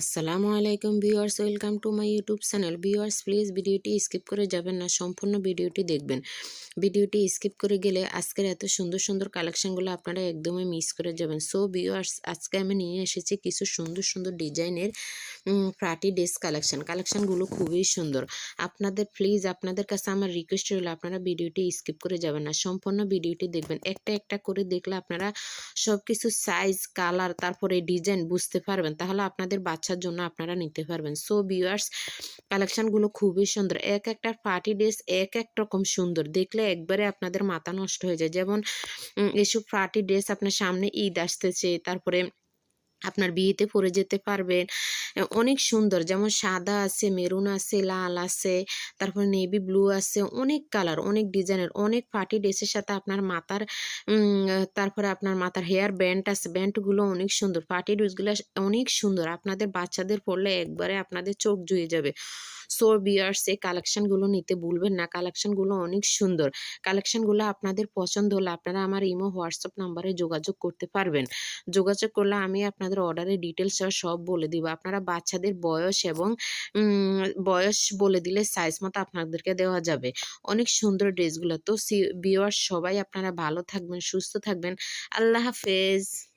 আসসালামু আলাইকুম viewers, welcome to my YouTube channel. Viewers, please ভিডিওটি স্কিপ করে যাবেন না, সম্পূর্ণ ভিডিওটি দেখবেন। ভিডিওটি স্কিপ করে গেলে আজকের এত সুন্দর সুন্দর কালেকশানগুলো আপনারা একদমই মিস করে যাবেন। সো ভিউয়ার্স, আজকে আমি নিয়ে এসেছি কিছু সুন্দর সুন্দর ডিজাইনের পার্টি ড্রেস কালেকশান। কালেকশানগুলো খুবই সুন্দর। আপনাদের, প্লিজ আপনাদের কাছে আমার রিকোয়েস্ট রইল, আপনারা ভিডিওটি স্কিপ করে যাবেন না, সম্পূর্ণ ভিডিওটি দেখবেন। একটা একটা করে দেখলে আপনারা সব কিছু সাইজ কালার তারপরে ডিজাইন বুঝতে পারবেন। তাহলে আপনাদের বাচ্চার জন্য আপনারা নিতে পারবেন। সো ভিউয়ার্স কালেকশনগুলো খুবই সুন্দর। এক একটা পার্টি ড্রেস এক এক রকম সুন্দর। দেখলে একবারে আপনাদের মাথা নষ্ট হয়ে যায়। যেমন এসব পার্টি ড্রেস আপনার সামনে ঈদ আসতেছে, তারপরে আপনার বিয়েতে পরে যেতে পারবেন। অনেক সুন্দর। যেমন সাদা আছে, মেরুন আছে, লাল আছে, তারপরে নেভি ব্লু আছে, অনেক কালার, অনেক ডিজাইনের, অনেক পার্টি ড্রেসের সাথে আপনার মাথার তারপরে আপনার মাথার হেয়ার ব্যান্ড আছে, ব্যান্ডগুলো অনেক সুন্দর। পার্টি ড্রেসগুলো অনেক সুন্দর। আপনাদের বাচ্চাদের পড়লে একবারে আপনাদের চোখ জুয়ে যাবে। সো বিয়ার্স এই কালেকশনগুলো নিতে ভুলবেন না। কালেকশনগুলো অনেক সুন্দর। কালেকশনগুলো আপনাদের পছন্দ হলে আপনারা আমার ইমো, হোয়াটসঅ্যাপ নাম্বারে যোগাযোগ করতে পারবেন। যোগাযোগ করলে আমি আপনাদের অর্ডারের ডিটেলস সব বলে দিব। আপনারা বাচ্চাদের বয়স এবং বয়স বলে দিলে সাইজ মতো আপনাদেরকে দেওয়া যাবে। অনেক সুন্দর ড্রেসগুলো তো বিয়ার্স সবাই আপনারা ভালো থাকবেন, সুস্থ থাকবেন। আল্লাহ হাফেজ।